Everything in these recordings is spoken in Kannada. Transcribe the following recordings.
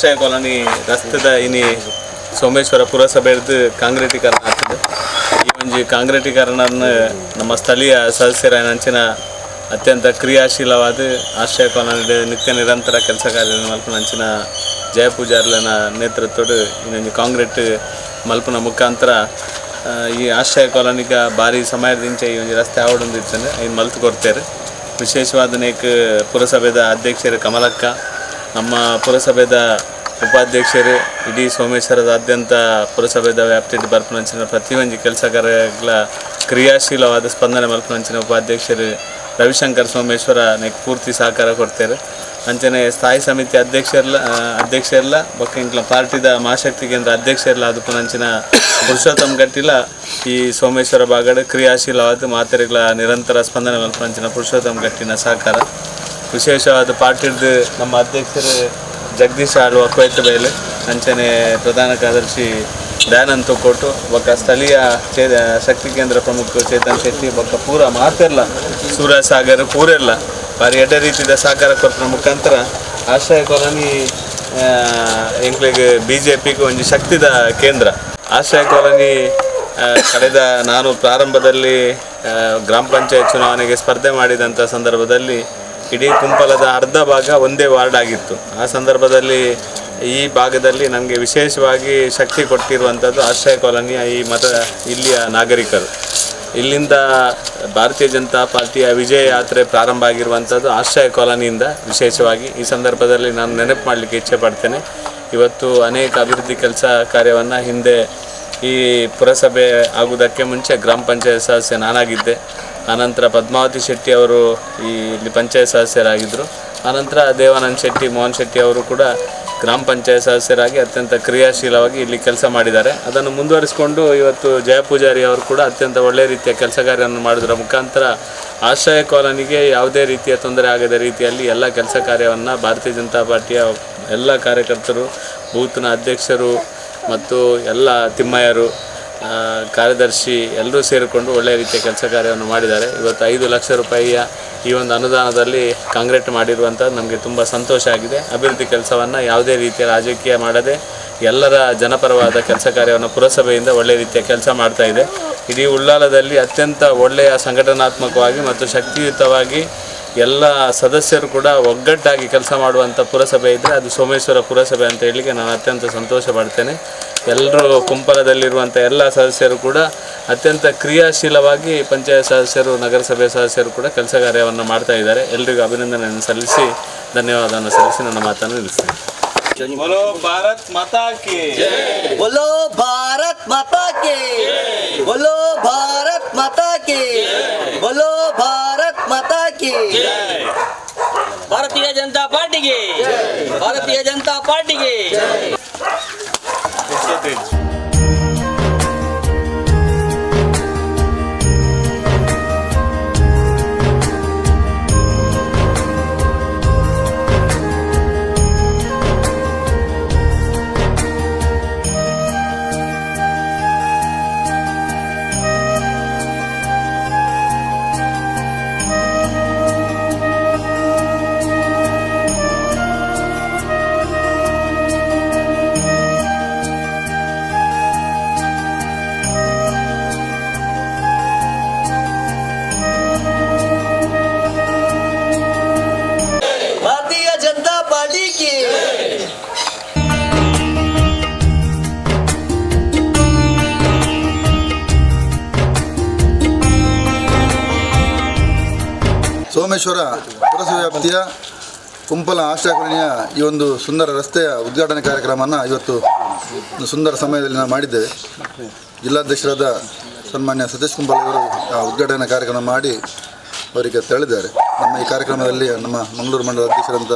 ಆಶ್ರಯ ಕಾಲೋನಿ ರಸ್ತೆದ ಇನಿ ಸೋಮೇಶ್ವರ ಪುರಸಭೆದು ಕಾಂಕ್ರೀಟೀಕರಣ ಆಗ್ತದೆ ಈ ಒಂಜಿ ಕಾಂಕ್ರೀಟೀಕರಣ ನಮ್ಮ ಸ್ಥಳೀಯ ಸದಸ್ಯರ ನಂಚಿನ ಅತ್ಯಂತ ಕ್ರಿಯಾಶೀಲವಾದ ಆಶ್ರಯ ಕಾಲೋನಿ ನಿತ್ಯ ನಿರಂತರ ಕೆಲಸ ಕಾರ್ಯ ಮಲ್ಪನ ಅಂಚಿನ ಜಯಪೂಜಾರ್ಲನ ನೇತೃತ್ವದ ಇನ್ನೊಂದು ಕಾಂಕ್ರೀಟ್ ಮಲ್ಪನ ಮುಖಾಂತರ ಈ ಆಶ್ರಯ ಕಾಲೋನಿಗ ಭಾರಿ ಸಮಯದಿಂಚ ಈ ಒಂದು ರಸ್ತೆ ಆವಡೊಂದಿರ್ತದೆ ಇನ್ನು ಮಲ್ತು ಕೊಡ್ತೇವೆ ವಿಶೇಷವಾದ ನೇಕ ಪುರಸಭೆದ ಅಧ್ಯಕ್ಷರು ಕಮಲಕ್ಕ ನಮ್ಮ ಪುರಸಭೆದ ಉಪಾಧ್ಯಕ್ಷರು ಇಡೀ ಸೋಮೇಶ್ವರದಾದ್ಯಂತ ಪುರಸಭೆದ ವ್ಯಾಪ್ತಿಯಲ್ಲಿ ಬರ್ಪನಂಚಿನ ಪ್ರತಿಯೊಂದು ಕೆಲಸ ಕಾರ್ಯಗಳ ಕ್ರಿಯಾಶೀಲವಾದ ಸ್ಪಂದನೆ ಮಲ್ಪನಂಚಿನ ಉಪಾಧ್ಯಕ್ಷರು ರವಿಶಂಕರ್ ಸೋಮೇಶ್ವರ ನೆಕ್ ಪೂರ್ತಿ ಸಹಕಾರ ಕೊಡ್ತಾರೆ ಅಂಚನೆ ಸ್ಥಾಯಿ ಸಮಿತಿ ಅಧ್ಯಕ್ಷರ್ಲ ಆ, ಅಧ್ಯಕ್ಷರ್ಲ ಬೊಕ್ಕ ಇಂಕ್ಲ ಪಾರ್ಟಿದ ಮಹಾಶಕ್ತಿ ಕೇಂದ್ರ ಅಧ್ಯಕ್ಷರ್ಲ ಅದು ಪುನಂಚಿನ ಪುರುಷೋತ್ತಮ್ ಗಟ್ಟಿಲ ಈ ಸೋಮೇಶ್ವರ ಬಾಗಡ ಕ್ರಿಯಾಶೀಲವಾದ ಮಾತೆರೆಗಳ ನಿರಂತರ ಸ್ಪಂದನೆ ಮಲ್ಪನಂಚಿನ ಪುರುಷೋತ್ತಮ್ ಗಟ್ಟಿನ ಸಹಕಾರ. ವಿಶೇಷವಾದ ಪಾರ್ಟಿದ ನಮ್ಮ ಅಧ್ಯಕ್ಷರು ಜಗದೀಶ್ ಆಳುವ ಕೊಯ್ತು ಬೈಲೆ ಅಂಚನೆ ಪ್ರಧಾನ ಕಾರ್ಯದರ್ಶಿ ದಯಾನಂದ್ ಕೊಟ್ಟು ಬೊಕ್ಕ ಸ್ಥಳೀಯ ಚೇ ಶಕ್ತಿ ಕೇಂದ್ರ ಪ್ರಮುಖ ಚೇತನ್ ಶೆಟ್ಟಿ ಬೊಕ್ಕ ಪೂರ ಮಾತೆಲ್ಲ ಸೂರ್ಯ ಸಾಗರ್ ಪೂರೆಲ್ಲ ಬಾರಿ ಎಡ್ಡೆ ರೀತಿಯ ಸಹಕಾರ ಕೊರಪನ ಮುಖಾಂತರ ಆಶ್ರಯ ಕಾಲೋನಿ ಎಂಕ್ಲಿಗೆ ಬಿ ಜೆ ಪಿಗೆ ಒಂದು ಶಕ್ತಿದ ಕೇಂದ್ರ. ಆಶ್ರಯ ಕಾಲೋನಿ ಕಳೆದ ನಾನು ಪ್ರಾರಂಭದಲ್ಲಿ ಗ್ರಾಮ ಪಂಚಾಯತ್ ಚುನಾವಣೆಗೆ ಸ್ಪರ್ಧೆ ಮಾಡಿದಂಥ ಸಂದರ್ಭದಲ್ಲಿ ಇಡೀ ಕುಂಪಲದ ಅರ್ಧ ಭಾಗ ಒಂದೇ ವಾರ್ಡ್ ಆಗಿತ್ತು. ಆ ಸಂದರ್ಭದಲ್ಲಿ ಈ ಭಾಗದಲ್ಲಿ ನಮಗೆ ವಿಶೇಷವಾಗಿ ಶಕ್ತಿ ಕೊಟ್ಟಿರುವಂಥದ್ದು ಆಶ್ರಯ ಕಾಲೋನಿಯ ಈ ಮತ ಇಲ್ಲಿಯ ನಾಗರಿಕರು. ಇಲ್ಲಿಂದ ಭಾರತೀಯ ಜನತಾ ಪಾರ್ಟಿಯ ವಿಜಯ ಯಾತ್ರೆ ಪ್ರಾರಂಭ ಆಗಿರುವಂಥದ್ದು ಆಶ್ರಯ ಕಾಲೋನಿಯಿಂದ ವಿಶೇಷವಾಗಿ. ಈ ಸಂದರ್ಭದಲ್ಲಿ ನಾನು ನೆನಪು ಮಾಡಲಿಕ್ಕೆ ಇಚ್ಛೆ ಪಡ್ತೇನೆ. ಇವತ್ತು ಅನೇಕ ಅಭಿವೃದ್ಧಿ ಕೆಲಸ ಕಾರ್ಯವನ್ನು ಹಿಂದೆ ಈ ಪುರಸಭೆ ಆಗುವುದಕ್ಕೆ ಮುಂಚೆ ಗ್ರಾಮ ಪಂಚಾಯತ್ ಸದಸ್ಯ ನಾನಾಗಿದ್ದೆ. ಆನಂತರ ಪದ್ಮಾವತಿ ಶೆಟ್ಟಿ ಅವರು ಈ ಇಲ್ಲಿ ಪಂಚಾಯತ್ ಸದಸ್ಯರಾಗಿದ್ದರು ಆನಂತರ ದೇವಾನಂದ್ ಶೆಟ್ಟಿ, ಮೋಹನ್ ಶೆಟ್ಟಿ ಅವರು ಕೂಡ ಗ್ರಾಮ ಪಂಚಾಯತ್ ಸದಸ್ಯರಾಗಿ ಅತ್ಯಂತ ಕ್ರಿಯಾಶೀಲವಾಗಿ ಇಲ್ಲಿ ಕೆಲಸ ಮಾಡಿದ್ದಾರೆ. ಅದನ್ನು ಮುಂದುವರಿಸಿಕೊಂಡು ಇವತ್ತು ಜಯಪೂಜಾರಿ ಅವರು ಕೂಡ ಅತ್ಯಂತ ಒಳ್ಳೆಯ ರೀತಿಯ ಕೆಲಸ ಕಾರ್ಯವನ್ನು ಮಾಡೋದರ. ಮುಖಾಂತರ ಆಶ್ರಯ ಕಾಲೋನಿಗೆ ಯಾವುದೇ ರೀತಿಯ ತೊಂದರೆ ಆಗದ ರೀತಿಯಲ್ಲಿ ಎಲ್ಲ ಕೆಲಸ ಕಾರ್ಯವನ್ನು ಭಾರತೀಯ ಜನತಾ ಪಾರ್ಟಿಯ ಎಲ್ಲ ಕಾರ್ಯಕರ್ತರು, ಬೂತ್ನ ಅಧ್ಯಕ್ಷರು ಮತ್ತು ಎಲ್ಲ ತಿಮ್ಮಯ್ಯರು ಕಾರ್ಯದರ್ಶಿ ಎಲ್ಲರೂ ಸೇರಿಕೊಂಡು ಒಳ್ಳೆಯ ರೀತಿಯ ಕೆಲಸ ಕಾರ್ಯವನ್ನು ಮಾಡಿದ್ದಾರೆ. ಇವತ್ತು ಐದು ಲಕ್ಷ ರೂಪಾಯಿಯ ಈ ಒಂದು ಅನುದಾನದಲ್ಲಿ ಕಾಂಗ್ರೆಟ್ ಮಾಡಿರುವಂಥದ್ದು ನಮಗೆ ತುಂಬ ಸಂತೋಷ ಆಗಿದೆ. ಅಭಿವೃದ್ಧಿ ಕೆಲಸವನ್ನು ಯಾವುದೇ ರೀತಿಯ ರಾಜಕೀಯ ಮಾಡದೆ ಎಲ್ಲರ ಜನಪರವಾದ ಕೆಲಸ ಕಾರ್ಯವನ್ನು ಪುರಸಭೆಯಿಂದ ಒಳ್ಳೆಯ ರೀತಿಯ ಕೆಲಸ ಮಾಡ್ತಾ ಇದೆ. ಇಡೀ ಉಳ್ಳಾಲದಲ್ಲಿ ಅತ್ಯಂತ ಒಳ್ಳೆಯ ಸಂಘಟನಾತ್ಮಕವಾಗಿ ಮತ್ತು ಶಕ್ತಿಯುತವಾಗಿ ಎಲ್ಲ ಸದಸ್ಯರು ಕೂಡ ಒಗ್ಗಟ್ಟಾಗಿ ಕೆಲಸ ಮಾಡುವಂಥ ಪುರಸಭೆ ಇದ್ದರೆ ಅದು ಸೋಮೇಶ್ವರ ಪುರಸಭೆ ಅಂತ ಹೇಳಲಿಕ್ಕೆ ನಾನು ಅತ್ಯಂತ ಸಂತೋಷ ಪಡ್ತೇನೆ. ಎಲ್ಲರೂ ಕುಂಪಲದಲ್ಲಿರುವಂಥ ಎಲ್ಲ ಸದಸ್ಯರು ಕೂಡ ಅತ್ಯಂತ ಕ್ರಿಯಾಶೀಲವಾಗಿ ಪಂಚಾಯತ್ ಸದಸ್ಯರು ನಗರಸಭೆ ಸದಸ್ಯರು ಕೂಡ ಕೆಲಸ ಕಾರ್ಯವನ್ನು ಮಾಡ್ತಾ ಇದ್ದಾರೆ ಎಲ್ರಿಗೂ ಅಭಿನಂದನೆಯನ್ನು ಸಲ್ಲಿಸಿ ಧನ್ಯವಾದವನ್ನು ಸಲ್ಲಿಸಿ ನನ್ನ ಮಾತನ್ನು ನಿಲ್ಲಿಸ್ತೇನೆ बोलो भारत माता की बोलो भारत माता के बोलो भारत माता के बोलो भारत माता की ಭಾರತೀಯ ಜನತಾ ಪಾರ್ಟಿಗೆ ಭಾರತೀಯ ಜನತಾ ಪಾರ್ಟಿಗೆ deles. ಸೋಮೇಶ್ವರ ಪುರಸಭೆ ವ್ಯಾಪ್ತಿಯ ಕುಂಪಲ ಆಶ್ರಯ ಈ ಒಂದು ಸುಂದರ ರಸ್ತೆಯ ಉದ್ಘಾಟನೆ ಕಾರ್ಯಕ್ರಮವನ್ನು ಇವತ್ತು ಸುಂದರ ಸಮಯದಲ್ಲಿ ನಾವು ಮಾಡಿದ್ದೇವೆ. ಜಿಲ್ಲಾಧ್ಯಕ್ಷರಾದ ಸನ್ಮಾನ್ಯ ಸತೀಶ್ ಕುಂಬಳ ಅವರು ಆ ಉದ್ಘಾಟನೆ ಕಾರ್ಯಕ್ರಮ ಮಾಡಿ ಅವರಿಗೆ ತೆರಳಿದ್ದಾರೆ. ನಮ್ಮ ಈ ಕಾರ್ಯಕ್ರಮದಲ್ಲಿ ನಮ್ಮ ಮಂಗಳೂರು ಮಂಡಲ ಅಧ್ಯಕ್ಷರಂತ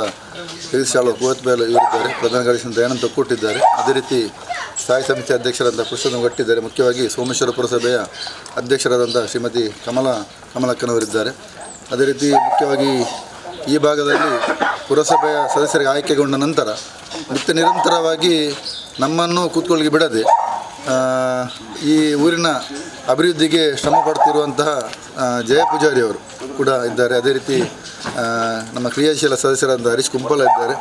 ಶಾಳು ಗೋತ್ಬೇಲ್ ಇವರಿದ್ದಾರೆ. ಪ್ರಧಾನ ಕಾರ್ಯದರ್ಶಿ ಏನಂತ ಕೊಟ್ಟಿದ್ದಾರೆ. ಅದೇ ರೀತಿ ಸ್ಥಾಯಿ ಸಮಿತಿ ಅಧ್ಯಕ್ಷರಂತ ಪುರುಷೋತ್ತಮ ಕೊಟ್ಟಿದ್ದಾರೆ ಮುಖ್ಯವಾಗಿ ಸೋಮೇಶ್ವರ ಪುರಸಭೆಯ ಅಧ್ಯಕ್ಷರಾದಂಥ ಶ್ರೀಮತಿ ಕಮಲ ಕಮಲಕ್ಕನವರಿದ್ದಾರೆ. ಅದೇ ರೀತಿ ಮುಖ್ಯವಾಗಿ ಈ ಭಾಗದಲ್ಲಿ ಪುರಸಭೆಯ ಸದಸ್ಯರಿಗೆ ಆಯ್ಕೆಗೊಂಡ ನಂತರ ನಿತ್ಯ ನಿರಂತರವಾಗಿ ನಮ್ಮನ್ನು ಕೂತ್ಕೊಳ್ಳಿಗೆ ಬಿಡದೆ ಈ ಊರಿನ ಅಭಿವೃದ್ಧಿಗೆ ಶ್ರಮ ಪಡ್ತಿರುವಂತಹ ಜಯ ಪೂಜಾರಿ ಅವರು ಕೂಡ ಇದ್ದಾರೆ. ಅದೇ ರೀತಿ ನಮ್ಮ ಕ್ರಿಯಾಶೀಲ ಸದಸ್ಯರಾದ ಹರೀಶ್ ಕುಂಪಲ ಇದ್ದಾರೆ.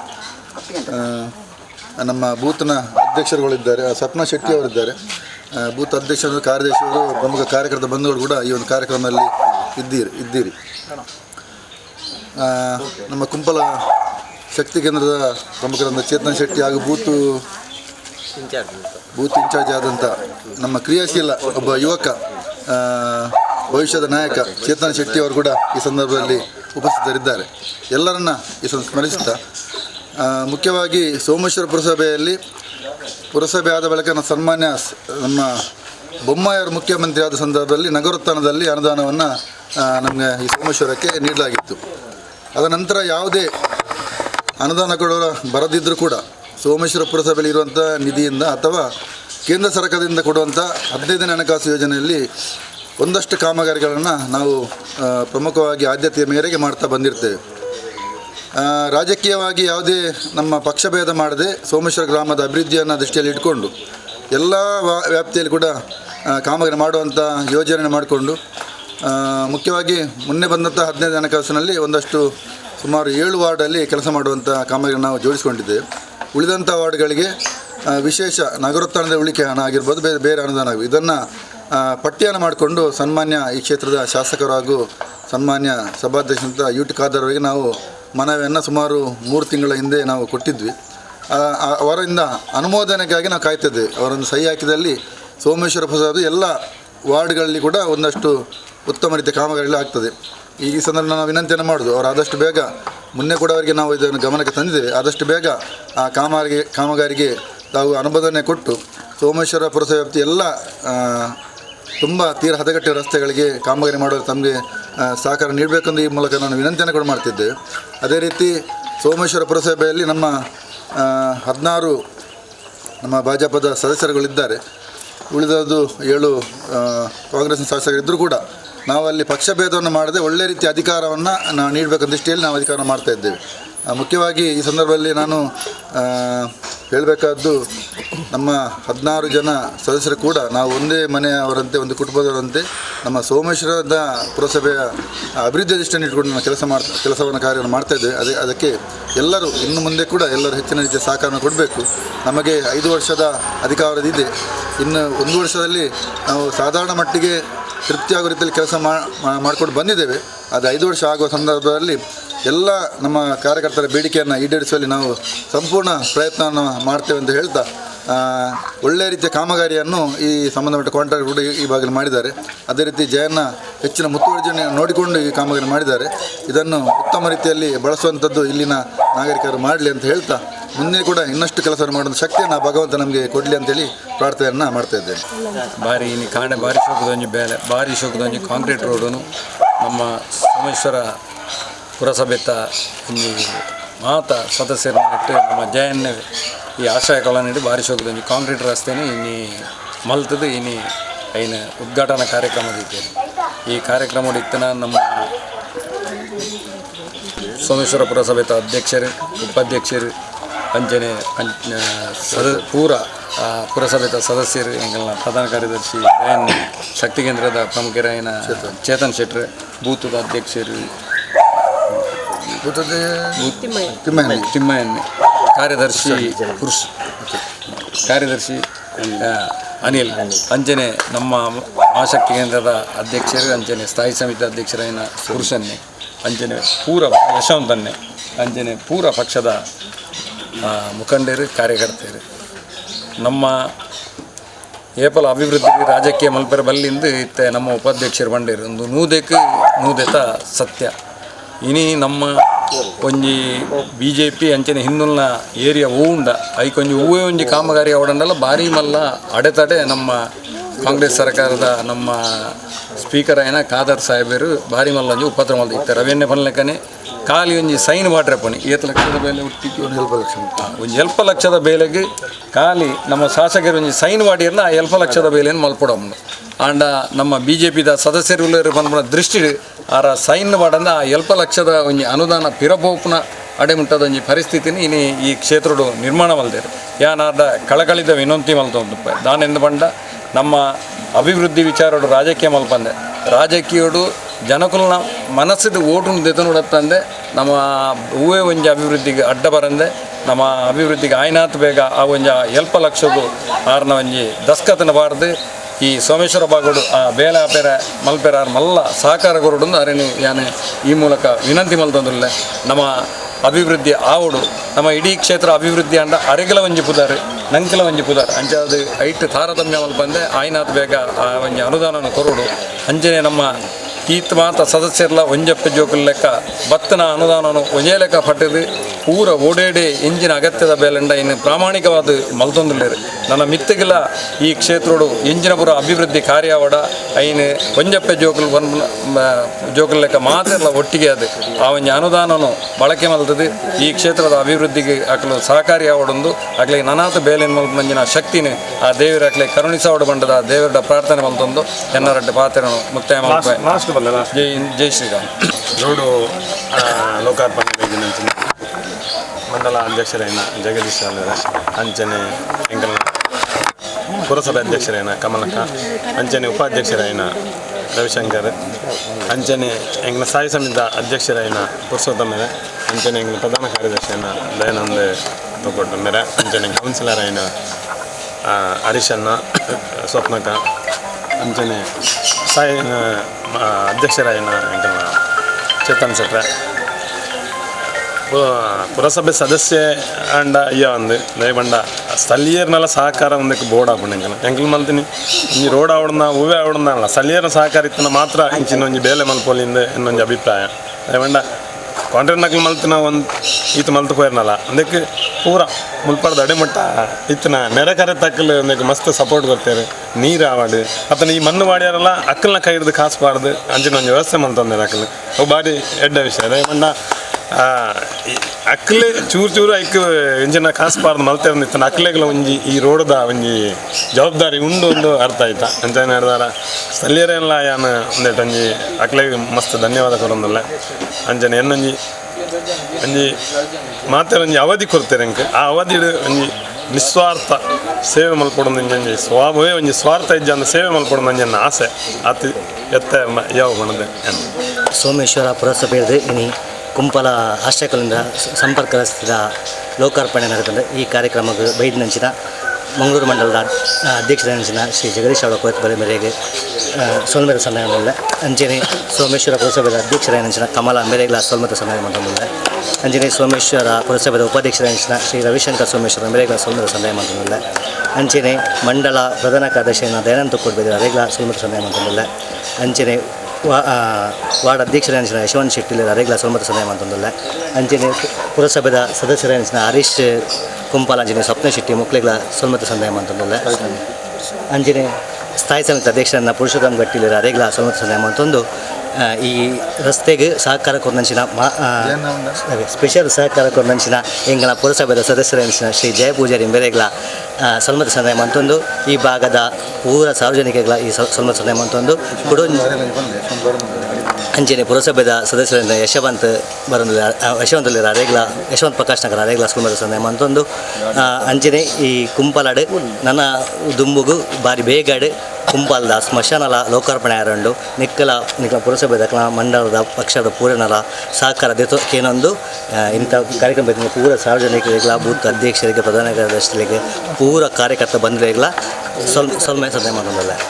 ನಮ್ಮ ಬೂತ್ನ ಅಧ್ಯಕ್ಷರುಗಳಿದ್ದಾರೆ. ಸಪ್ನ ಶೆಟ್ಟಿ ಅವರಿದ್ದಾರೆ. ಬೂತ್ ಅಧ್ಯಕ್ಷರು ಕಾರ್ಯದರ್ಶಿಯವರು ಪ್ರಮುಖ ಕಾರ್ಯಕರ್ತ ಬಂಧುಗಳು ಕೂಡ ಈ ಒಂದು ಕಾರ್ಯಕ್ರಮದಲ್ಲಿ ಇದ್ದೀರಿ ಇದ್ದೀರಿ. ನಮ್ಮ ಕುಂಪಲ ಶಕ್ತಿ ಕೇಂದ್ರದ ಪ್ರಮುಖರಾದ ಚೇತನ್ ಶೆಟ್ಟಿ ಹಾಗೂ ಬೂತು ಬೂತ್ ಇನ್ಚಾರ್ಜ್ ಆದಂಥ ನಮ್ಮ ಕ್ರಿಯಾಶೀಲ ಒಬ್ಬ ಯುವಕ ಭವಿಷ್ಯದ ನಾಯಕ ಚೇತನ್ ಶೆಟ್ಟಿ ಅವರು ಕೂಡ ಈ ಸಂದರ್ಭದಲ್ಲಿ ಉಪಸ್ಥಿತರಿದ್ದಾರೆ. ಎಲ್ಲರನ್ನ ಈ ಸ್ಮರಿಸುತ್ತಾ ಮುಖ್ಯವಾಗಿ ಸೋಮೇಶ್ವರ ಪುರಸಭೆಯಲ್ಲಿ ಪುರಸಭೆ ಆದ ಬಳಿಕ ಸನ್ಮಾನ್ಯ ನಮ್ಮ ಬೊಮ್ಮಾಯಿಯವರು ಮುಖ್ಯಮಂತ್ರಿ ಆದ ಸಂದರ್ಭದಲ್ಲಿ ನಗರೋತ್ಥಾನದಲ್ಲಿ ಅನುದಾನವನ್ನು ನಮಗೆ ಈ ಸೋಮೇಶ್ವರಕ್ಕೆ ನೀಡಲಾಗಿತ್ತು. ಅದರ ನಂತರ ಯಾವುದೇ ಅನುದಾನ ಕೊಡೋರ ಬರದಿದ್ದರೂ ಕೂಡ ಸೋಮೇಶ್ವರ ಪುರಸಭೆಯಲ್ಲಿ ಇರುವಂಥ ನಿಧಿಯಿಂದ ಅಥವಾ ಕೇಂದ್ರ ಸರ್ಕಾರದಿಂದ ಕೊಡುವಂಥ ಹದಿನೈದನೇ ಹಣಕಾಸು ಯೋಜನೆಯಲ್ಲಿ ಒಂದಷ್ಟು ಕಾಮಗಾರಿಗಳನ್ನು ನಾವು ಪ್ರಮುಖವಾಗಿ ಆದ್ಯತೆಯ ಮೇರೆಗೆ ಮಾಡ್ತಾ ಬಂದಿರ್ತೇವೆ. ರಾಜಕೀಯವಾಗಿ ಯಾವುದೇ ನಮ್ಮ ಪಕ್ಷಭೇದ ಮಾಡದೆ ಸೋಮೇಶ್ವರ ಗ್ರಾಮದ ಅಭಿವೃದ್ಧಿಯನ್ನು ದೃಷ್ಟಿಯಲ್ಲಿ ಇಟ್ಕೊಂಡು ಎಲ್ಲ ವ್ಯಾಪ್ತಿಯಲ್ಲಿ ಕೂಡ ಕಾಮಗಾರಿ ಮಾಡುವಂಥ ಯೋಜನೆ ಮಾಡಿಕೊಂಡು ಮುಖ್ಯವಾಗಿ ಮೊನ್ನೆ ಬಂದಂಥ ಹದಿನೈದು ಹಣಕಾಸಿನಲ್ಲಿ ಒಂದಷ್ಟು ಸುಮಾರು ಏಳು ವಾರ್ಡಲ್ಲಿ ಕೆಲಸ ಮಾಡುವಂಥ ಕಾಮಗಾರಿ ನಾವು ಜೋಡಿಸಿಕೊಂಡಿದ್ದೇವೆ. ಉಳಿದಂಥ ವಾರ್ಡ್ಗಳಿಗೆ ವಿಶೇಷ ನಗರೋತ್ಥಾನದ ಉಳಿಕೆ ಹಣ ಆಗಿರ್ಬೋದು, ಬೇರೆ ಬೇರೆ ಅನುದಾನ. ಇದನ್ನು ಪಟ್ಟಿಯನ್ನು ಮಾಡಿಕೊಂಡು ಸನ್ಮಾನ್ಯ ಈ ಕ್ಷೇತ್ರದ ಶಾಸಕರು ಹಾಗೂ ಸನ್ಮಾನ್ಯ ಸಭಾಧ್ಯಕ್ಷಂತ ಯು ಟಿ ನಾವು ಮನವಿಯನ್ನು ಸುಮಾರು ಮೂರು ತಿಂಗಳ ಹಿಂದೆ ನಾವು ಕೊಟ್ಟಿದ್ವಿ. ಅವರಿಂದ ಅನುಮೋದನೆಗಾಗಿ ನಾವು ಕಾಯ್ತಿದ್ದೇವೆ. ಅವರೊಂದು ಸಹಿ ಹಾಕಿದಲ್ಲಿ ಸೋಮೇಶ್ವರ ಪ್ರಸಾದ್ ಎಲ್ಲ ವಾರ್ಡ್ಗಳಲ್ಲಿ ಕೂಡ ಒಂದಷ್ಟು ಉತ್ತಮ ರೀತಿಯ ಕಾಮಗಾರಿಗಳು ಆಗ್ತದೆ. ಈ ಸಂದರ್ಭ ನಾವು ವಿನಂತಿಯನ್ನು ಮಾಡೋದು, ಅವರು ಆದಷ್ಟು ಬೇಗ ಮುನ್ನೆ ಕೂಡ ಅವರಿಗೆ ನಾವು ಇದನ್ನು ಗಮನಕ್ಕೆ ತಂದಿದ್ದೇವೆ. ಆದಷ್ಟು ಬೇಗ ಆ ಕಾಮಗಾರಿಗೆ ಕಾಮಗಾರಿಗೆ ತಾವು ಅನುಮೋದನೆ ಕೊಟ್ಟು ಸೋಮೇಶ್ವರ ಪುರಸಭೆ ವ್ಯಾಪ್ತಿ ಎಲ್ಲ ತುಂಬ ತೀರ ಹದಗಟ್ಟಿನ ರಸ್ತೆಗಳಿಗೆ ಕಾಮಗಾರಿ ಮಾಡೋರು ತಮಗೆ ಸಹಕಾರ ನೀಡಬೇಕೆಂದು ಈ ಮೂಲಕ ನಾನು ವಿನಂತಿಯನ್ನು ಕೂಡ ಮಾಡ್ತಿದ್ದೆ. ಅದೇ ರೀತಿ ಸೋಮೇಶ್ವರ ಪುರಸಭೆಯಲ್ಲಿ ನಮ್ಮ ಹದಿನಾರು ನಮ್ಮ ಭಾಜಪದ ಸದಸ್ಯರುಗಳಿದ್ದಾರೆ. ಉಳಿದದ್ದು ಏಳು ಕಾಂಗ್ರೆಸ್ ಕಾಂಗ್ರೆಸ್ನ ಶಾಸಕರಿದ್ದರೂ ಕೂಡ ನಾವು ಅಲ್ಲಿ ಪಕ್ಷಭೇದವನ್ನು ಮಾಡದೆ ಒಳ್ಳೆ ರೀತಿಯ ಅಧಿಕಾರವನ್ನು ನಾವು ನೀಡಬೇಕಂತ ದೃಷ್ಟಿಯಲ್ಲಿ ನಾವು ಅಧಿಕಾರ ಮಾಡ್ತಾ ಇದ್ದೇವೆ. ಮುಖ್ಯವಾಗಿ ಈ ಸಂದರ್ಭದಲ್ಲಿ ನಾನು ಹೇಳಬೇಕಾದ್ದು ನಮ್ಮ ಹದಿನಾರು ಜನ ಸದಸ್ಯರು ಕೂಡ ನಾವು ಒಂದೇ ಮನೆಯವರಂತೆ, ಒಂದು ಕುಟುಂಬದವರಂತೆ ನಮ್ಮ ಸೋಮೇಶ್ವರದ ಪುರಸಭೆಯ ಅಭಿವೃದ್ಧಿ ದೃಷ್ಟಿಯನ್ನು ಇಟ್ಕೊಂಡು ನಾವು ಕೆಲಸ ಮಾಡ್ತಾ, ಕೆಲಸವನ್ನು ಕಾರ್ಯವನ್ನು ಮಾಡ್ತಾ ಇದ್ದೇವೆ. ಅದೇ, ಅದಕ್ಕೆ ಎಲ್ಲರೂ ಇನ್ನು ಮುಂದೆ ಕೂಡ ಎಲ್ಲರೂ ಹೆಚ್ಚಿನ ರೀತಿಯ ಸಹಕಾರವನ್ನು ಕೊಡಬೇಕು. ನಮಗೆ ಐದು ವರ್ಷದ ಅಧಿಕಾರದಿದೆ ಇನ್ನು ಒಂದು ವರ್ಷದಲ್ಲಿ ನಾವು ಸಾಧಾರಣ ಮಟ್ಟಿಗೆ ತೃಪ್ತಿಯಾಗುವ ರೀತಿಯಲ್ಲಿ ಕೆಲಸ ಮಾಡಿಕೊಂಡು ಬಂದಿದ್ದೇವೆ. ಅದು ಐದು ವರ್ಷ ಆಗುವ ಸಂದರ್ಭದಲ್ಲಿ ಎಲ್ಲ ನಮ್ಮ ಕಾರ್ಯಕರ್ತರ ಬೇಡಿಕೆಯನ್ನು ಈಡೇರಿಸುವಲ್ಲಿ ನಾವು ಸಂಪೂರ್ಣ ಪ್ರಯತ್ನವನ್ನು ಮಾಡ್ತೇವೆ ಅಂತ ಹೇಳ್ತಾ ಒಳ್ಳೆಯ ರೀತಿಯ ಕಾಮಗಾರಿಯನ್ನು ಈ ಸಂಬಂಧಪಟ್ಟ ಕಾಂಟ್ರಾಕ್ಟ್ ಕೂಡ ಈ- ಭಾಗದಲ್ಲಿ ಮಾಡಿದ್ದಾರೆ. ಅದೇ ರೀತಿ ಜಯನ್ನ ಹೆಚ್ಚಿನ ಮುತುವರ್ಜನೆ ನೋಡಿಕೊಂಡು ಈ ಕಾಮಗಾರಿ ಮಾಡಿದ್ದಾರೆ. ಇದನ್ನು ಉತ್ತಮ ರೀತಿಯಲ್ಲಿ ಬಳಸುವಂಥದ್ದು ಇಲ್ಲಿನ ನಾಗರಿಕರು ಮಾಡಲಿ ಅಂತ ಹೇಳ್ತಾ, ಮುಂದೆ ಕೂಡ ಇನ್ನಷ್ಟು ಕೆಲಸವನ್ನು ಮಾಡುವ ಶಕ್ತಿಯನ್ನು ಭಗವಂತ ನಮಗೆ ಕೊಡಲಿ ಅಂತೇಳಿ ಪ್ರಾರ್ಥನೆಯನ್ನು ಮಾಡ್ತಾ ಇದ್ದೇನೆ. ಭಾರಿ ಇನ್ನು ಕಾಣೆ ಭಾರಿ ಶೋಕದೊಂದು ಬೇಲೆ, ಭಾರಿ ಶೋಕದೊಂದು ಕಾಂಕ್ರೀಟ್ ರೋಡನ್ನು ನಮ್ಮ ಸೋಮೇಶ್ವರ ಪುರಸಭೆತ ಮಾತ ಸದಸ್ಯರನ್ನು ನಮ್ಮ ಜಯನ್ನ ಈ ಆಶ್ರಯ ಕಾಲೋನಿ ಬಾರಿ ಒಂದು ಕಾಂಕ್ರೀಟ್ ರಸ್ತೆನೇ ಇನ್ನಿ ಮಲ್ತದು ಇನ್ನಿ ಐನ ಉದ್ಘಾಟನಾ ಕಾರ್ಯಕ್ರಮ ಇದ್ದೇನೆ ಈ ಕಾರ್ಯಕ್ರಮ ಇತ್ತನ ನಮ್ಮ ಸೋಮೇಶ್ವರ ಪುರಸಭೆತ ಅಧ್ಯಕ್ಷರು ಉಪಾಧ್ಯಕ್ಷರು ಅಂಜನೆ ಸದ ಪೂರ ಪುರಸಭೆ ಪುರಸಭೆತ ಸದಸ್ಯರು ಎಂಗಲ್ನ ಪ್ರಧಾನ ಕಾರ್ಯದರ್ಶಿ ದಯನ್ ಶಕ್ತಿ ಕೇಂದ್ರದ ಪ್ರಮುಖರಾಯಿನ ಚೇತನ್ ಶೆಟ್ರ್ ಬೂತದ ಅಧ್ಯಕ್ಷರು ಗೊತ್ತದೆ ತಿಮ್ಮಯ್ಯ. ತಿಮ್ಮಯ್ಯನ್ ಕಾರ್ಯದರ್ಶಿ ಪುರುಷ ಕಾರ್ಯದರ್ಶಿ ಅನಿಲ್. ಅಂಜನೆ ನಮ್ಮ ಆಸಕ್ತಿ ಕೇಂದ್ರದ ಅಧ್ಯಕ್ಷರು ಅಂಜನೆ ಸ್ಥಾಯಿ ಸಮಿತಿ ಅಧ್ಯಕ್ಷರಾಯಿನ ಪುರುಷನ್ನೇ ಅಂಜನೆ ಪೂರ ಯಶವಂತನ್ನೇ ಅಂಜನೆ ಪೂರ ಪಕ್ಷದ ಮುಖಂಡರು ಕಾರ್ಯಕರ್ತರು ನಮ್ಮ ಏಪಲ ಅಭಿವೃದ್ಧಿ ರಾಜಕೀಯ ಮಲ್ಪರ ಬಲ್ಲಿಂದು ಇತ್ತೆ ನಮ್ಮ ಉಪಾಧ್ಯಕ್ಷರು ಬಂಡೇರು ಒಂದು ನೂದೆಕ್ ನೂದೆತ ಸತ್ಯ. ಇನಿ ನಮ್ಮ ಒಂಜಿ ಬಿ ಜೆ ಪಿ ಅಂಚನೆ ಹಿಂದುಲ್ನ ಏರಿಯಾ ಹೂವುಂಡ ಐಕೊಂಜಿ ಹೂವೇ ಒಂಜಿ ಕಾಮಗಾರಿ ಅವಡಂಡಲ್ಲ ಭಾರಿ ಮಲ್ಲ ಅಡೆತಡೆ ನಮ್ಮ ಕಾಂಗ್ರೆಸ್ ಸರ್ಕಾರದ ನಮ್ಮ ಸ್ಪೀಕರ್ ಆಯ್ನ ಖಾದರ್ ಸಾಹೇಬರು ಭಾರಿ ಮಲ್ಲ ಒಂಜಿ ಉಪದ್ರ ಇತ್ತೆ ರವೆನ್ನೆ ಪನ್ಲೆಕ್ಕನೆ ಖಾಲಿ ಒಂಜಿ ಸೈನ್ ಮಾಡ್ರೆ ಪಣಿ ಏತ್ ಲಕ್ಷದ ಬೆಲೆ ಹುಟ್ಟಿದ್ದು ಒಂದು ಎಲ್ಪ ಲಕ್ಷ ಒಂದು ಎಲ್ಪ ಲಕ್ಷದ ಬೇಲೆಗೆ ಖಾಲಿ ನಮ್ಮ ಶಾಸಕರು ಒಂಜಿ ಸೈನ್ ಮಾಡಿರ್ನ ಆ ಎಲ್ಪ ಲಕ್ಷದ ಬೇಲೆಯನ್ನು ಮಲ್ಪಡಮ್ನು ಆಂಡ ನಮ್ಮ ಬಿ ಜೆ ಪಿದ ಸದಸ್ಯರು ಬಂದ ದೃಷ್ಟಿ ಆರ ಸೈನ್ ಮಾಡಂದ ಆ ಎಲ್ಪ ಲಕ್ಷದ ಒಂಜಿ ಅನುದಾನ ಪಿರಬೋಪುನ ಅಡೆಮುಟ್ಟದ ಒಂಜಿ ಪರಿಸ್ಥಿತಿನ ಇನಿ ಈ ಕ್ಷೇತ್ರಡು ನಿರ್ಮಾಣ ಮಲ್ದೇರು ಯಾನಾದ ಕಳಕಳಿದ ವಿನಂತಿ ಮಲ್ತೊಂದು ದಾನೆಂದು ಬಂಡ ನಮ್ಮ ಅಭಿವೃದ್ಧಿ ವಿಚಾರಡು ರಾಜಕೀಯ ಮಲ್ಪಂದೆ. ರಾಜಕೀಯಡು ಜನಕುಲ್ನ ಮನಸ್ಸಿದ ಓಟು ದೆತನುಡತ್ತಂದೆ. ನಮ್ಮ ಹೂವೇ ಒಂಜಿ ಅಭಿವೃದ್ಧಿಗೆ ಅಡ್ಡ ಬರಂದೆ. ನಮ್ಮ ಅಭಿವೃದ್ಧಿಗೆ ಆಯ್ನಾತ್ ಬೇಗ ಆ ಒಂಜ ಎಲ್ಪ ಲಕ್ಷದು ಆರ್ನ ಒಂಜಿ ದಸ್ಕತನ ಬಾರ್ದು. ಈ ಸೋಮೇಶ್ವರ ಬಾಗೋಡು, ಆ ಬೇಲ ಮಲ್ಪೆರ, ಮಲ್ಲ ಸಹಕಾರ ಕೊರಡು ಅರೇನು ಯಾನೆ ಈ ಮೂಲಕ ವಿನಂತಿ ಮಲ್ತಂದ್ರೆ ನಮ್ಮ ಅಭಿವೃದ್ಧಿ ಆವಡು, ನಮ್ಮ ಇಡೀ ಕ್ಷೇತ್ರ ಅಭಿವೃದ್ಧಿ ಅಂಡ ಅರೆಗಲ ಒಂಜಿ ಪುದಾರ್, ನಂಕಲ ಒಂಜಿ ಪುದಾರ್. ಅಂಚೆ ಅದು ಐಟ್ ತಾರತಮ್ಯ ಮಲ್ಪಂದೆ ಆಯ್ನಾತ್ ಬೇಗ ಆ ಒಂಜಿ ಅನುದಾನ ಕೊರುಡು. ಅಂಜನೆ ನಮ್ಮ ಈತ್ ಮಾತ ಸದಸ್ಯರ್ಲ ಒಂಜಪ್ಪ ಜೋಕುಲ್ ಲೆಕ್ಕ ಬತ್ತನ ಅನುದಾನನು ಒಂಜೇ ಲೆಕ್ಕ ಪಟ್ಟದು. ಪೂರ ಓಡೇಡೆ ಇಂಜಿನ ಅಗತ್ಯದ ಬೇಲೆಂಡ ಇನ್ನು ಪ್ರಾಮಾಣಿಕವಾದ ಮಲ್ತೊಂದಿಲ್ಲ ನನ್ನ ಮಿತ್ತಗಿಲ ಈ ಕ್ಷೇತ್ರಡು ಇಂಜಿನ ಪುರ ಅಭಿವೃದ್ಧಿ ಕಾರ್ಯವಾಡ ಐನು ಒಂಜಪ್ಪ ಜೋಕಲ್ ಜೋಕಲ್ ಲೆಕ್ಕ ಮಾತ್ರ ಒಟ್ಟಿಗೆ ಅದು. ಆ ಒಂದು ಅನುದಾನನು ಬಳಕೆ ಮಲ್ತದೆ ಈ ಕ್ಷೇತ್ರದ ಅಭಿವೃದ್ಧಿಗೆ ಅಕ್ಲು ಸಹಕಾರಿ ಆವಡೊಂದು. ಅಕ್ಲೆ ನನಾತ ಬೇಲೆನ್ ಮಲ್ಪ ಮಂಜಿನ ಶಕ್ತಿನ ಆ ದೇವರ ಅಕ್ಲೆ ಕರುಣಿಸಾವಡ ಬಂಡದ ದೇವರ ಪ್ರಾರ್ಥನೆ ಮಲ್ತೊಂದು ಎನ್ನರಡ್ಡ ಪಾತ್ರೆನು ಮುಕ್ತಾಯ ಜೈ ಜೈ ಶ್ರೀರಾಮ್. ರೋಡು ಲೋಕಾರ್ಪಣೆ ಮಂಡಲ ಅಧ್ಯಕ್ಷರೇನ ಜಗದೀಶ್ ಅಂಚನೆ ವೆಂಕನ ಪುರಸಭೆ ಅಧ್ಯಕ್ಷರೇನ ಕಮಲಕ್ಕ ಅಂಚನೆ ಉಪಾಧ್ಯಕ್ಷರೇನ ರವಿಶಂಕರ್ ಅಂಚನೆ ಎಂಗಿನ ಸಾಯಿ ಸಮಿತಿ ಅಧ್ಯಕ್ಷರೈನ ಪುರುಷೋತ್ತಮರೆ ಅಂಚನೆ ಎಂಗಿನ ಪ್ರಧಾನ ಕಾರ್ಯದರ್ಶಿಯನ್ನ ದಯಾನಂದ ತಗೊಟ್ಟು ಮೇರೆ ಅಂಚನೆ ಕೌನ್ಸಿಲರ್ ಐನ ಹರೀಶಣ್ಣ ಸ್ವಪ್ನಕ ಅಂಚನೆ ಸಾಯಿ ಅಧ್ಯಕ್ಷರಾಯಿನ ಎಂಕಲ್ನ ಚೇತನ್ ಸೆಟ್ರೆ ಪುರಸಭೆ ಸದಸ್ಯ ಅಂಡ ಅಯ್ಯ ಒಂದು ದಯಬಂಡ ಸ್ಥಳೀಯರ್ನೆಲ್ಲ ಸಹಕಾರ ಒಂದಕ್ಕೆ ಬೋರ್ಡ್ ಹಾಕೊಂಡು ಎಂಕಲ್ ಮಲ್ತೀನಿ. ಈ ರೋಡ್ ಆವಡನ, ಹೂವೇ ಅಲ್ಲ, ಸ್ಥಳೀಯರ ಸಹಕಾರ ಇತ್ತನ ಮಾತ್ರ ಇಂಚಿನ ಒಂಜಿ ಬೇಲೆ ಮಲ್ಪೋಲಿಂದ ಇನ್ನೊಂದು ಅಭಿಪ್ರಾಯ. ದಯಬಂಡ ಕಾಂಟ್ರಾಕ್ಟ್ ನಕಲ್ ಮಲ್ತಿನ ಒಂದು ಈತ ಮಲ್ತು ಪೋಯ್ರನಲ್ಲ ಅದಕ್ಕೆ ಪೂರ ಮುಲ್ಪಾಡ್ದ ಅಡಿಮಟ್ಟ ಇತ್ತಿನ ನೆರೆ ಕರೆ ತಕ್ಕಲು ಒಂದಕ್ಕೆ ಮಸ್ತ್ ಸಪೋರ್ಟ್ ಕೊಡ್ತಾರೆ. ನೀರು ಆವಾಡು. ಅತನ ಈ ಮಣ್ಣು ಮಾಡ್ಯಾರಲ್ಲ ಅಕ್ಕಲ್ನ ಕೈ ಹಿಡಿದು ಕಾಸು ಪಾಡ್ದು ಅಂಚಿನ ಒಂದು ವ್ಯವಸ್ಥೆ ಮಲ್ತಂದ್ರೆ ಅವು ಬಾರಿ ಎಡ್ಡ ವಿಷಯ. ದಯಮಂಡ ಅಕ್ಲೆ ಚೂರು ಚೂರು ಐಕ್ ಇಂಜಿನ ಕಾಸ್ಬಾರ್ದು ಮಲ್ತೇವೆ ನಿತ್ತನ ಅಕ್ಲೆಗಳ ಒಂಜಿ ಈ ರೋಡ್ದ ಒಂಜಿ ಜವಾಬ್ದಾರಿ ಉಂಡು ಒಂದು ಅರ್ಥ ಆಯ್ತಾ. ಅಂತ ಹೇಳಿದಾರ? ಸ್ಥಳೀಯರೆಲ್ಲ ಯಾನ ಒಂದೇಟ್ ಒಂಜಿ ಅಕ್ಲೆಗೆ ಮಸ್ತ್ ಧನ್ಯವಾದ ಕೊರೊಂದಲ್ಲ ಅಂಜನ ಎನ್ನೊಂಜಿ ಒಂಜಿ ಮಾತೇ ಒಂಜಿ ಅವಧಿ ಕೊಡ್ತಾರೆ ಅಂಕ. ಆ ಅವಧಿ ಒಂಜಿ ನಿಸ್ವಾರ್ಥ ಸೇವೆ ಮಲ್ಪಡೋದು ಒಂಜಿ ಸ್ವಾಭವೇ ಒಂಜಿ ಸ್ವಾರ್ಥ ಇಜ್ಜ ಅಂದ ಸೇವೆ ಮಲ್ಪಡೋದು ಅಂಜನ ಆಸೆ. ಅತಿ ಎತ್ತ ಯಾವ ಬಣ್ಣದ ಸೋಮೇಶ್ವರ ಸೋಮೇಶ್ವರ ಪುರಸಭೆ ಇನಿ. ಕುಂಪಲ ಆಶ್ರಯಗಳಿಂದ ಸಂಪರ್ಕ ರಸ್ತೆದ ಲೋಕಾರ್ಪಣೆ ನಡೆದ ಈ ಕಾರ್ಯಕ್ರಮಕ್ಕೆ ಬೈದಿನಂಚಿನ ಮಂಗಳೂರು ಮಂಡಲದ ಅಧ್ಯಕ್ಷರ ನಂಚಿನ ಶ್ರೀ ಜಗದೀಶ್ ಅವರ ಕೋರಿಕೆ ಮೇರೆಗೆ ಸಮಯ ಸನ್ಮಾನವಿಲ್ಲ ಅಂಜನೆ ಸೋಮೇಶ್ವರ ಪುರಸಭೆಯ ಅಧ್ಯಕ್ಷರಾದಂಚಿನ ಕಮಲ ಮೇರೆಗಳ ಸೋಲ್ಮೇರ ಸಮಯ ಮಾಡಿದೆ ಅಂಜನೆ ಸೋಮೇಶ್ವರ ಪುರಸಭೆಯ ಉಪಾಧ್ಯಕ್ಷರಾದಂಚಿನ ಶ್ರೀ ರವಿಶಂಕರ್ ಸೋಮೇಶ್ವರ ಮೇರೆಗಳ ಸೋಲ್ಮೇರ ಸಮಯ ಮಾಡಿದೆ ಅಂಚನೆ ಮಂಡಲ ಪ್ರಧಾನ ಕಾರ್ಯದರ್ಶಿನ ದಯಾನಂದ ಕೊಡ್ಬೇಡಿ ಅರೆಗಳ ಸೋಲ್ಮೇರ ಸಮಯ ಮಾಡಿದೆ ಅಂಚನೆ ಆ, ವಾರ್ಡ್ ಅಧ್ಯಕ್ಷರಾಗಿನ ಯಶವಂತ್ ಶೆಟ್ಟಿ ಅರೆಗ್ಲ ಸೋಮತ ಸಲಹೆ ಅಂತಂದಲ್ಲ ಅಂಚನೆ ಪುರಸಭೆದ ಸದಸ್ಯರಾಗಿನ ಹರೀಶ್ ಕುಂಪಾಲ ಅಂಜನೆ ಸ್ವಪ್ನ ಶೆಟ್ಟಿ ಮುಕ್ಳೆಗ್ಲ ಸೋಮತ ಸಂದೇಹ ಅಂತಂದಲ್ಲ ಅಂಜನೆ ಸ್ಥಾಯಿ ಸಮಿತಿ ಅಧ್ಯಕ್ಷರನ್ನ ಪುರುಷೋತ್ತಮ ಗಟ್ಟಿಲಿರ ಅರೆಗ್ಲಾ ಸೋಮತ ಸಂದೇಹ ಅಂತಂದು ಈ ರಸ್ತೆಗೆ ಸಹಕಾರ ಆ, ಸ್ಪೆಷಲ್ ಸಹಕಾರ ಕೊರ್ನಂಚಿನ ಎಂಗಳ ಪುರಸಭೆದ ಸದಸ್ಯರಾಗಿನ ಶ್ರೀ ಜಯ ಪೂಜಾರಿ ಮೇರೆಗಳ ಸಲ್ಮತ ಸಂದಾಯ ಮಂತೊಂದು ಈ ಭಾಗದ ಊರ ಸಾರ್ವಜನಿಕಗಳ ಈ ಸಲ್ಮತ ಸಂದಾಯ ಮಂತೊಂದು ಕೊಡೋ ಅಂಚನೆ ಪುರಸಭೆದ ಸದಸ್ಯರಿಂದ ಯಶವಂತ್ ಬರೋದು ಯಶವಂತಲ್ಲಿ ಅರೇಗ್ಲ ಯಶವಂತ್ ಪ್ರಕಾಶ್ ನಗರ ಅರೇಗ್ಲ ಸ್ಕೂಲ್ ಸಂದೆ ಮತ್ತೊಂದು ಅಂಚನೆ ಈ ಕುಂಪಲಾಡು ನನ್ನ ದುಂಬುಗು ಬಾರಿ ಬೇಗಾಡ್ ಕುಂಪಾಲದ ಸ್ಮಶಾನಲ, ಲೋಕಾರ್ಪಣೆ ಆರಂಡು ನಿಕ್ಕಲ ನಿಕ್ಕಲ ಪುರಸಭೆ ಕ್ಲ ಮಂಡಲದ, ಪಕ್ಷದ ಪೂರನಲ ಸಹಕಾರ ಏನೊಂದು ಇಂಥ ಕಾರ್ಯಕ್ರಮ ಪೂರ ಸಾರ್ವಜನಿಕರಿಗಳ ಬೂತ್ ಅಧ್ಯಕ್ಷರಿಗೆ, ಪ್ರಧಾನ ಕಾರ್ಯದರ್ಶಿಗಳಿಗೆ ಪೂರ ಕಾರ್ಯಕರ್ತ ಬಂಧುಗಳಿಗೆಲ್ಲ ಸ್ವಲ್ಪ ಸ್ವಲ್ಪ ಸದ್ಯ ಮಾಡೋದಲ್ಲ